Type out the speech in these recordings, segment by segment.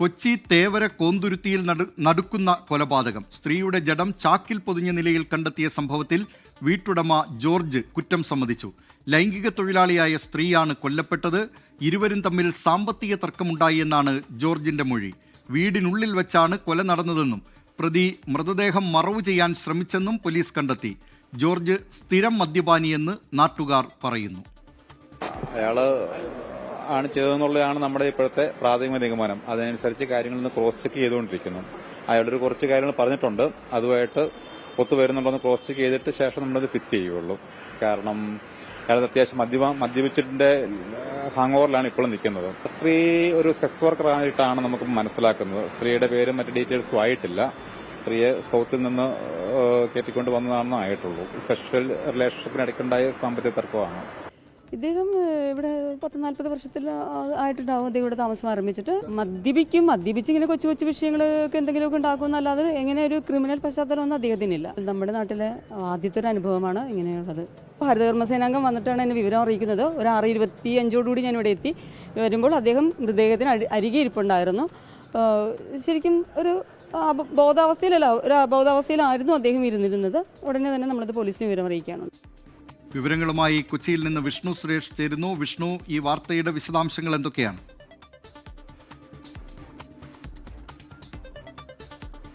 കൊച്ചി തേവര കോന്തുരുത്തിയിൽ നടു നടുക്കുന്ന കൊലപാതകം. സ്ത്രീയുടെ ജഡം ചാക്കിൽ പൊതിഞ്ഞ നിലയിൽ കണ്ടെത്തിയ സംഭവത്തിൽ വീട്ടുടമ ജോർജ് കുറ്റം സമ്മതിച്ചു. ലൈംഗിക തൊഴിലാളിയായ സ്ത്രീയാണ് കൊല്ലപ്പെട്ടത്. ഇരുവരും തമ്മിൽ സാമ്പത്തിക തർക്കമുണ്ടായി എന്നാണ് ജോർജിന്റെ മൊഴി. വീടിനുള്ളിൽ വെച്ചാണ് കൊല നടന്നതെന്നും പ്രതി മൃതദേഹം മറവു ചെയ്യാൻ ശ്രമിച്ചെന്നും പോലീസ് കണ്ടെത്തി. ജോർജ് സ്ഥിരം മദ്യപാനിയെന്ന് നാട്ടുകാർ പറയുന്നു. അയാൾ ആണ് ചെയ്തതെന്നുള്ളതാണ് നമ്മുടെ ഇപ്പോഴത്തെ പ്രാഥമിക നിഗമനം. അതിനനുസരിച്ച് കാര്യങ്ങൾ ഇന്ന് ക്രോസ് ചെക്ക് ചെയ്തുകൊണ്ടിരിക്കുന്നു. അയാളൊരു കുറച്ച് കാര്യങ്ങൾ പറഞ്ഞിട്ടുണ്ട്. അതുമായിട്ട് ഒത്തുവരുന്നുണ്ടോന്ന് ക്രോസ് ചെക്ക് ചെയ്തിട്ട് ശേഷം നമ്മളത് ഫിക്സ് ചെയ്യുള്ളൂ കാരണം അയാൾ അത്യാവശ്യം മദ്യപ മദ്യപിച്ചിട്ടിന്റെ ഹാങ് ഓവറിലാണ് ഇപ്പോഴും നിൽക്കുന്നത്. സ്ത്രീ ഒരു സെക്സ് വർക്കർ ആയിട്ടാണ് നമുക്ക് മനസ്സിലാക്കുന്നത്. സ്ത്രീയുടെ പേരും മറ്റു ഡീറ്റെയിൽസും ആയിട്ടില്ല. സ്ത്രീയെ സൗത്തിൽ നിന്ന് കയറ്റിക്കൊണ്ട് വന്നതാണെന്ന് ആയിട്ടുള്ളൂ. സെക്ഷൽ റിലേഷൻഷിപ്പിനിടയ്ക്കുണ്ടായ സാമ്പത്തിക തർക്കമാണ്. ഇദ്ദേഹം ഇവിടെ പത്ത് നാല്പത് വർഷത്തിൽ ആയിട്ടുണ്ടാവും. അദ്ദേഹം ഇവിടെ താമസം ആരംഭിച്ചിട്ട് മദ്യപിക്കും. മദ്യപിച്ച് ഇങ്ങനെ കൊച്ചു കൊച്ചു വിഷയങ്ങളൊക്കെ എന്തെങ്കിലുമൊക്കെ ഉണ്ടാക്കുമെന്നല്ലാതെ എങ്ങനെ ഒരു ക്രിമിനൽ പശ്ചാത്തലമൊന്നും അദ്ദേഹത്തിനില്ല. നമ്മുടെ നാട്ടിലെ ആദ്യത്തെ ഒരു അനുഭവമാണ് ഇങ്ങനെയുള്ളത്. ഹരിതകർമ്മ സേനാംഗം വന്നിട്ടാണ് എന്നെ വിവരം അറിയിക്കുന്നത്. ഒരു ആറ് ഇരുപത്തി അഞ്ചോടുകൂടി ഞാൻ ഇവിടെ എത്തി. വരുമ്പോൾ അദ്ദേഹം മൃതദേഹത്തിന് അരി- അരികെ ഇരിപ്പുണ്ടായിരുന്നു. ശരിക്കും ഒരു ബോധാവസ്ഥയിലല്ല ഒരു ബോധാവസ്ഥയിലായിരുന്നു അദ്ദേഹം ഇരുന്നിരുന്നത്. ഉടനെ തന്നെ നമ്മളത് പോലീസിന് വിവരം അറിയിക്കുകയാണ് വിവരങ്ങളുമായി കൊച്ചിയിൽ നിന്ന് വിഷ്ണു സുരേഷ് ചേരുന്നു. വിഷ്ണു ഈ വാർത്തയുടെ വിശദാംശങ്ങൾ എന്തൊക്കെയാണ്?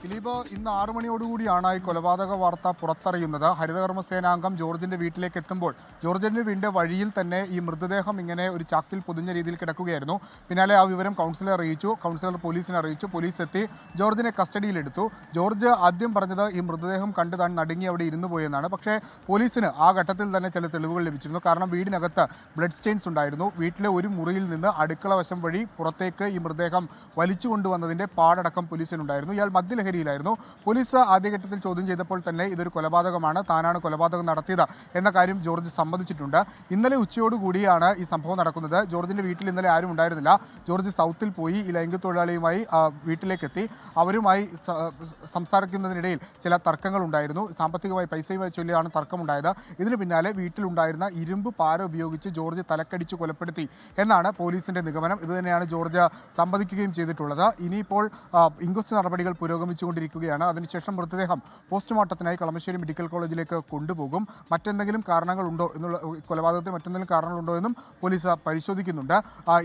ദിലീപ് ഇന്ന് ആറു മണിയോടുകൂടിയാണ് ഈ കൊലപാതക വാർത്ത പുറത്തറിയുന്നത്. ഹരിതകർമ്മ സേനാംഗം ജോർജിന്റെ വീട്ടിലേക്ക് എത്തുമ്പോൾ ജോർജിന്റെ വീടിന്റെ വഴിയിൽ തന്നെ ഈ മൃതദേഹം ഇങ്ങനെ ഒരു ചാക്കിൽ പൊതിഞ്ഞ രീതിയിൽ കിടക്കുകയായിരുന്നു. പിന്നാലെ ആ വിവരം കൗൺസിലർ അറിയിച്ചു. കൗൺസിലർ പോലീസിനെ അറിയിച്ചു. പോലീസ് എത്തി ജോർജിനെ കസ്റ്റഡിയിലെടുത്തു. ജോർജ് ആദ്യം പറഞ്ഞത് ഈ മൃതദേഹം കണ്ട് താൻ നടുങ്ങി അവിടെ ഇരുന്നു പോയെന്നാണ്. പക്ഷേ പോലീസിന് ആ ഘട്ടത്തിൽ തന്നെ ചില തെളിവുകൾ ലഭിച്ചിരുന്നു. കാരണം വീടിനകത്ത് ബ്ലഡ് സ്റ്റെയിൻസ് ഉണ്ടായിരുന്നു. വീട്ടിലെ ഒരു മുറിയിൽ നിന്ന് അടുക്കള വശം വഴി പുറത്തേക്ക് ഈ മൃതദേഹം വലിച്ചു കൊണ്ടുവന്നതിന്റെ പാടടക്കം പോലീസിനുണ്ടായിരുന്നു. ഇയാൾ മദ്യലഹരിയിലായിരുന്നു പോലീസ് ആദ്യഘട്ടത്തിൽ ചോദ്യം ചെയ്തപ്പോൾ തന്നെ ഇതൊരു കൊലപാതകമാണ് താനാണ് കൊലപാതകം നടത്തിയത് എന്ന കാര്യം ജോർജ് സമ്മതിച്ചിട്ടുണ്ട്. ഇന്നലെ ഉച്ചയോടുകൂടിയാണ് ഈ സംഭവം നടക്കുന്നത്. ജോർജിന്റെ വീട്ടിൽ ഇന്നലെ ആരും ഉണ്ടായിരുന്നില്ല. ജോർജ് സൗത്തിൽ പോയി ഈ ലൈംഗിക തൊഴിലാളിയുമായി വീട്ടിലേക്കെത്തി. അവരുമായി സംസാരിക്കുന്നതിനിടയിൽ ചില തർക്കങ്ങൾ ഉണ്ടായിരുന്നു സാമ്പത്തികമായി പൈസയുമായി ചൊല്ലിയാണ് തർക്കമുണ്ടായത്. ഇതിന് പിന്നാലെ വീട്ടിലുണ്ടായിരുന്ന ഇരുമ്പ് പാര ഉപയോഗിച്ച് ജോർജ് തലക്കടിച്ച് കൊലപ്പെടുത്തി എന്നാണ് പോലീസിന്റെ നിഗമനം. ഇത് ജോർജ് സമ്മതിക്കുകയും ചെയ്തിട്ടുള്ളത്. ഇനിയിപ്പോൾ ഇൻക്വസ്റ്റ് നടപടികൾ പുരോഗമിച്ചുകൊണ്ടിരിക്കുകയാണ് അതിനുശേഷം മൃതദേഹം പോസ്റ്റ്മോർട്ടത്തിനായി കളമശ്ശേരി മെഡിക്കൽ കോളേജിലേക്ക് കൊണ്ടുപോകും. മറ്റെന്തെങ്കിലും കാരണങ്ങളുണ്ടോ എന്നുള്ള കൊലപാതകത്തിന് മറ്റെന്തെങ്കിലും കാരണങ്ങളുണ്ടോ എന്നും പോലീസ് പരിശോധിക്കുന്നുണ്ട്.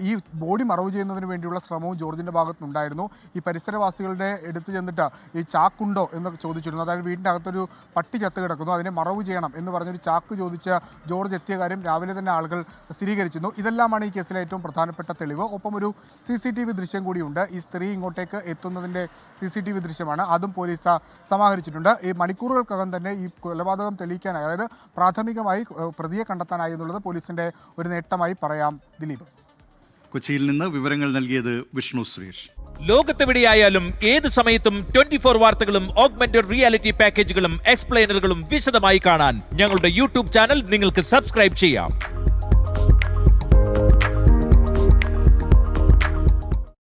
ഈ ബോഡി മറവ് ചെയ്യുന്നതിന് വേണ്ടിയുള്ള ശ്രമവും ജോർജിന്റെ ഭാഗത്തുനിന്നുണ്ടായിരുന്നു. ഈ പരിസരവാസികളുടെ എടുത്തു ചെന്നിട്ട് ഈ ചാക്കുണ്ടോ എന്ന് ചോദിച്ചിരുന്നു. അതായത് വീടിന്റെ അകത്തൊരു പട്ടി ചത്ത് കിടക്കുന്നു. അതിനെ മറവ് ചെയ്യണം എന്ന് പറഞ്ഞൊരു ചാക്ക് ചോദിച്ച് ജോർജ് എത്തിയ കാര്യം രാവിലെ തന്നെ ആളുകൾ സ്ഥിരീകരിച്ചിരുന്നു. ഇതെല്ലാമാണ് ഈ കേസിലെ ഏറ്റവും പ്രധാനപ്പെട്ട തെളിവ്. ഒപ്പം ഒരു സി സി ടി വി ദൃശ്യം കൂടിയുണ്ട്. ഈ സ്ത്രീ ഇങ്ങോട്ടേക്ക് എത്തുന്നതിന്റെ സി സി ടി വി ദൃശ്യമാണ് അതും പോലീസ് സമാഹരിച്ചിട്ടുണ്ട്. ഈ മണിക്കൂറുകൾക്കകം തന്നെ ഈ കൊലപാതകം തെളിയിക്കാനായി അതായത് പ്രാഥമികമായി പ്രതിയെ കണ്ടെത്താനായി എന്നുള്ളത് പോലീസിന്റെ ഒരു നേട്ടമായി പറയാം ദിലീപ്. കൊച്ചിയിൽ നിന്ന് വിവരങ്ങൾ നൽകിയത് വിഷ്ണു സുരേഷ്. ലോകത്തെവിടെയായാലും ഏത് സമയത്തും ട്വന്റി ഫോർ വാർത്തകളും ഓഗ്മെന്റഡ് റിയാലിറ്റി പാക്കേജുകളും എക്സ്പ്ലെയിനറുകളും വിശദമായി കാണാൻ ഞങ്ങളുടെ യൂട്യൂബ് ചാനൽ നിങ്ങൾക്ക് സബ്സ്ക്രൈബ് ചെയ്യാം.